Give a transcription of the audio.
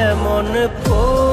যেমন পো